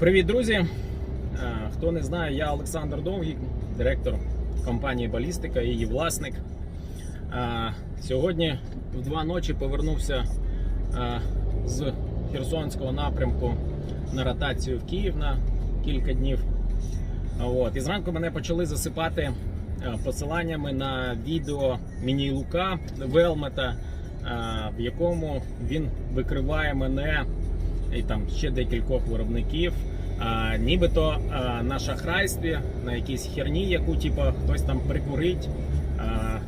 Привіт, друзі! Е, Хто не знає, я Олександр Довгий, директор компанії Балістика, її власник. Е, Сьогодні в два ночі повернувся е, з Херсонського напрямку на ротацію в Київ на кілька днів. От. І зранку мене почали засипати посиланнями на відео Міні Лука Велмета, в якому він викриває мене і там ще декількох виробників. А, нібито а, на шахрайстві, на якійсь херні, яку типу, хтось там прикурить, а,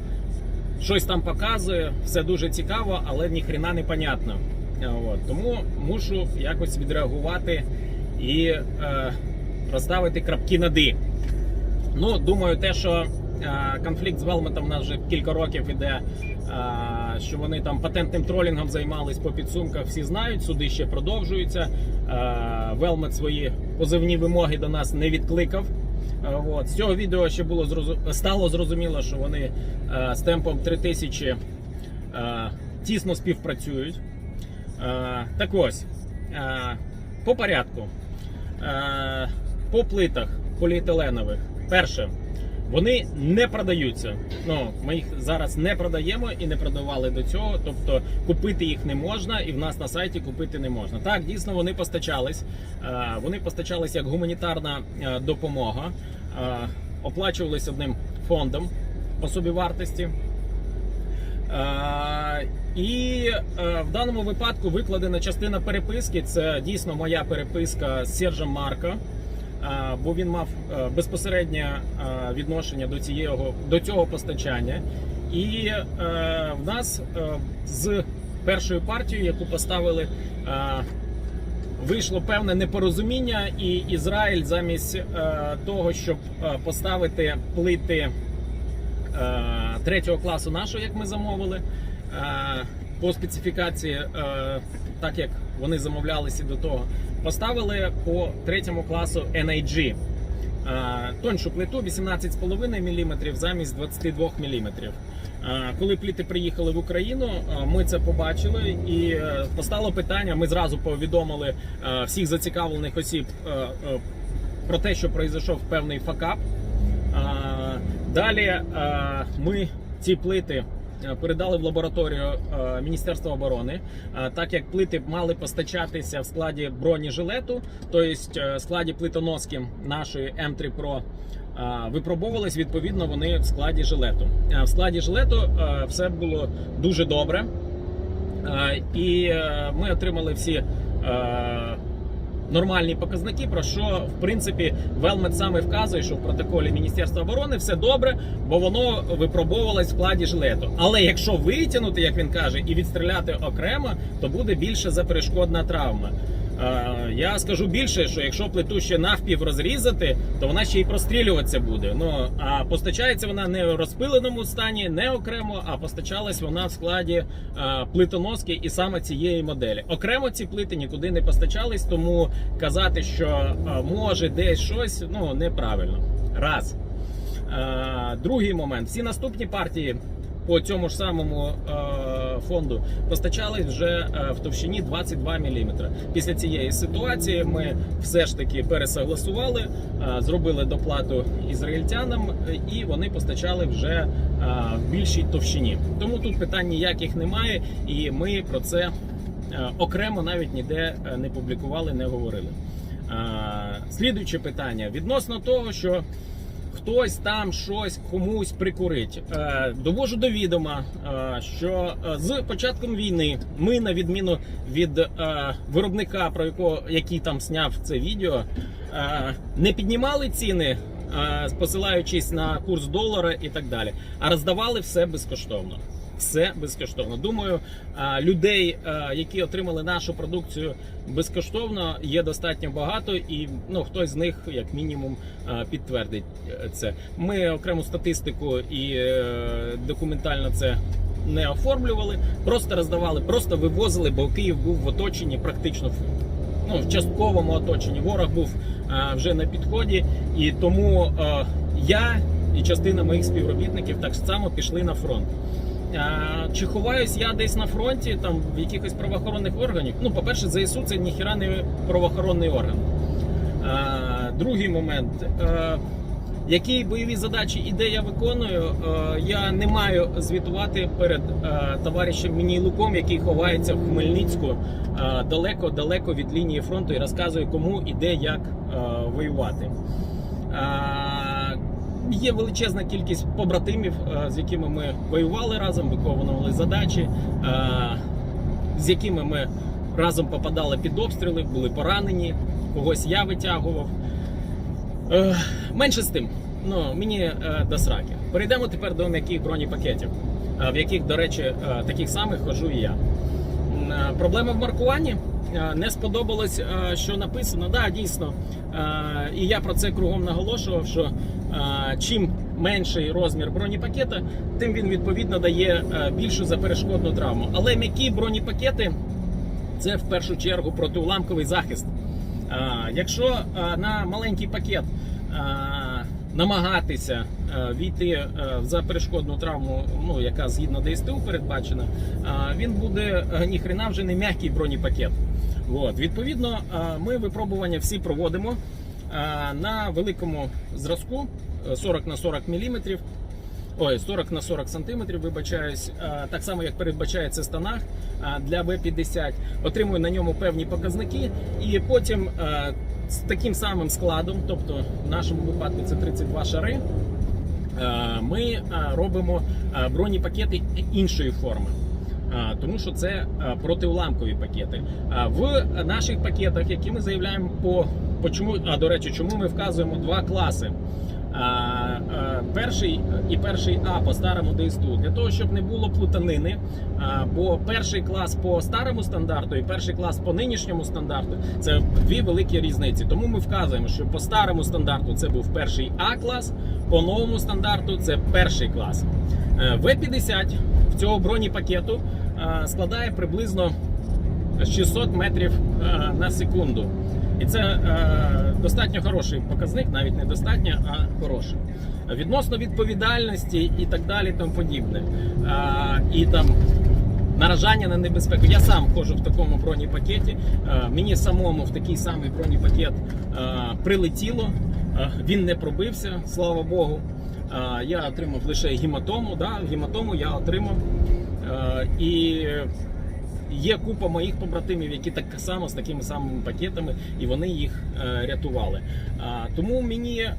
щось там показує, все дуже цікаво, але ніхрена не понятно. А, От. Тому мушу якось відреагувати і е, розставити крапки над «і». Ну, думаю, те, що е, конфлікт з Велметом у нас вже кілька років іде, е, що вони там патентним тролінгом займались по підсумках, всі знають, суди ще продовжуються. Е, Велмет свої позивні вимоги до нас не відкликав. Е, От. З цього відео ще було зрозу- стало зрозуміло, що вони е, з темпом 3000 е, тісно співпрацюють. Так ось, по порядку. По плитах поліетиленових. Перше, вони не продаються. Ну, ми їх зараз не продаємо і не продавали до цього. Тобто купити їх не можна, і в нас на сайті купити не можна. Так, дійсно, вони постачались. Е, Вони постачались як гуманітарна е, допомога, е, оплачувались одним фондом по собівартості. І в даному випадку викладена частина переписки. Це дійсно моя переписка з Сержем Марко, бо він мав е, безпосереднє е, відношення до цього, до цього постачання. І е, в нас з першою партією, яку поставили, вийшло певне непорозуміння, і Ізраїль замість того, щоб поставити плити третього класу нашого, як ми замовили, по специфікації, так як вони замовлялися до того, поставили по третьому класу NIG. Е, Тоншу плиту 18,5 мм замість 22 мм. Коли пліти приїхали в Україну, е, ми це побачили і е, постало питання. Ми зразу повідомили е, всіх зацікавлених осіб е, е, про те, що пройшов певний факап. Далі е, ми ці плити е, передали в лабораторію е, Міністерства оборони, Е, так як плити мали постачатися в складі бронежилету, тобто е, в складі плитоноски нашої M3 Pro. е, Випробовувались відповідно вони в складі жилету. Е, В складі жилету е, все було дуже добре, Е, і е, ми отримали всі е, нормальні показники, про що в принципі Велмет саме вказує, що в протоколі Міністерства оборони все добре, бо воно випробовувалось в складі жилету. Але якщо витягнути, як він каже, і відстріляти окремо, то буде більше заперешкодна травма. Е, Я скажу більше, що якщо плиту ще навпів розрізати, то вона ще й прострілюватися буде. Ну а постачається вона не в розпиленому стані, не окремо, а постачалась вона в складі е, плитоноски і саме цієї моделі. Окремо ці плити нікуди не постачались, тому казати, що е, може десь щось, ну неправильно. Раз. Другий момент. Всі наступні партії по цьому ж самому фонду постачались вже е, в товщині 22 мм. Після цієї ситуації ми все ж таки пересогласували, е, зробили доплату ізраїльтянам, е, і вони постачали вже в більшій товщині. Тому тут питань ніяких немає, і ми про це окремо навіть ніде не публікували, не говорили. Слідуюче питання відносно того, що хтось там щось комусь прикурить. Е, Довожу до відома, е, що е, з початком війни ми, на відміну від виробника, про якого який там сняв це відео, не піднімали ціни. Посилаючись на курс долара і так далі, а роздавали все безкоштовно. Все безкоштовно. Думаю, людей, які отримали нашу продукцію безкоштовно, є достатньо багато, і ну хтось з них, як мінімум, підтвердить е, це. Ми окрему статистику і е, документально це не оформлювали, просто роздавали, просто вивозили, бо Київ був в оточенні практично ну, в частковому оточенні. Ворог був е, вже на підході, і тому е, я і частина моїх співробітників так само пішли на фронт. Чи ховаюсь я десь на фронті, там в якихось правоохоронних органів? Ну, по-перше, ЗСУ це ніхіра не правоохоронний орган. Другий момент. Які бойові задачі і де я виконую, я не маю звітувати перед товаришем Мінілуком, який ховається в Хмельницьку далеко-далеко від лінії фронту і розказує, кому і де як воювати. Є величезна кількість побратимів, е, з якими ми воювали разом, виконували задачі, е, з якими ми разом попадали під обстріли, були поранені, когось я витягував. Е, Менше з тим, ну мені до сраки. Перейдемо тепер до м'яких бронепакетів, в яких, до речі, таких самих ходжу і я. Проблема в маркуванні. Е, Не сподобалось, е, що написано. Да, дійсно. Е, І я про це кругом наголошував, що чим менший розмір бронепакета, тим він відповідно дає більшу заперешкодну травму. Але м'які бронепакети це в першу чергу протиуламковий захист. Якщо на маленький пакет намагатися війти за в заперешкодну травму, ну яка згідно ДСТУ передбачена, а, він буде ніхрена вже не м'який бронепакет. От. Відповідно, ми випробування всі проводимо на великому зразку е, 40 на 40 мм. Ой, 40 на 40 сантиметрів, вибачаюсь, так само як передбачається станах для В-50. Отримую на ньому певні показники, і потім з таким самим складом, тобто в нашому випадку це 32 шари, ми робимо бронепакети іншої форми. Тому що це протиуламкові пакети. В наших пакетах, які ми заявляємо по, по чому, а до речі, чому ми вказуємо два класи. А, перший і перший А по старому ДСТУ для того, щоб не було плутанини. Бо перший клас по старому стандарту і перший клас по нинішньому стандарту це дві великі різниці. Тому ми вказуємо, що по старому стандарту це був перший А клас, по новому стандарту це перший клас. Е, В-50 в цього бронепакету е, складає приблизно 600 метрів е, на секунду. І це е, достатньо хороший показник, навіть не достатньо, а хороший. Відносно відповідальності і так далі, тому подібне. Е, і там наражання на небезпеку. Я сам ходжу в такому бронепакеті. Е, мені самому в такий самий бронепакет е, прилетіло. Е, він не пробився, слава Богу. Е, я отримав лише гематому. Да, гематому я отримав. Е, і Є купа моїх побратимів, які так само з такими самими пакетами, і вони їх е, рятували. А, тому мені, е,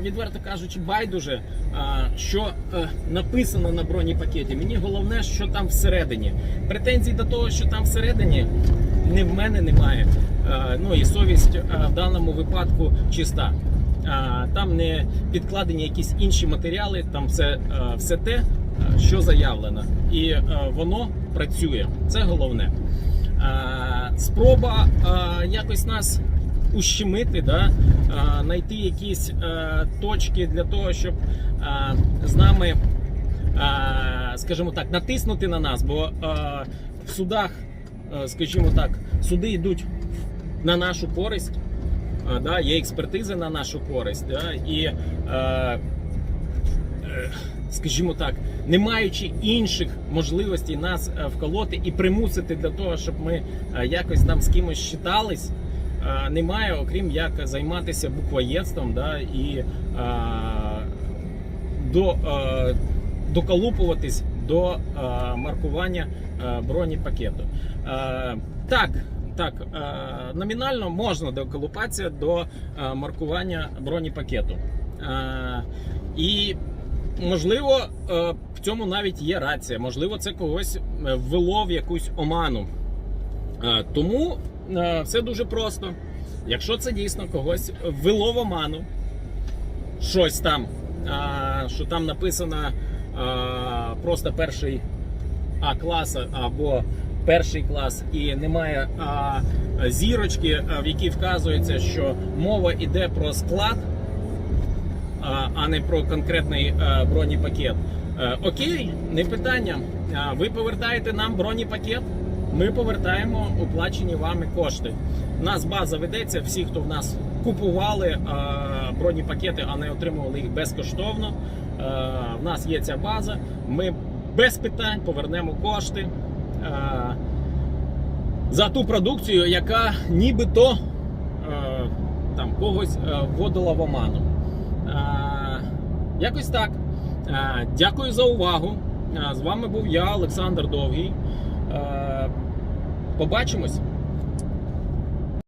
відверто кажучи, байдуже, а, що е, написано на бронепакеті. Мені головне, що там всередині. Претензій до того, що там всередині, не в мене немає. Е, ну і совість е, в даному випадку чиста. А, Там не підкладені якісь інші матеріали, там все, е, все те, е, що заявлено, і е, воно працює. Це головне. Спроба якось нас ущемити, да? знайти якісь точки для того, щоб з нами, скажімо так, натиснути на нас, бо в судах, скажімо так, суди йдуть на нашу користь. Да, є експертизи на нашу користь, да, і, е, скажімо так, не маючи інших можливостей нас е, вколоти і примусити для того, щоб ми е, якось там з кимось считались, е, немає, окрім як займатися буквоєдством да, і е, до, е, доколупуватись до е, маркування е, бронепакету. Е, так, так, е, номінально можна доколупатися до е, маркування бронепакету. Е, і можливо, е, в цьому навіть є рація. Можливо, це когось е, ввело в якусь оману. Е, Тому все дуже просто. Якщо це дійсно когось ввело в оману, щось там, що там написано просто перший А клас або перший клас, і немає зірочки, в якій вказується, що мова йде про склад, а, не про конкретний бронепакет. Е, Окей, не питання. Ви повертаєте нам бронепакет. Ми повертаємо оплачені вами кошти. У нас база ведеться. Всі, хто в нас купували бронепакети, а не отримували їх безкоштовно. Е, в нас є ця база. Ми без питань повернемо кошти е, за ту продукцію, яка нібито там когось вводила в оману. Якось так. Е, дякую за увагу. Е, з вами був я, Олександр Довгий. Е, побачимось.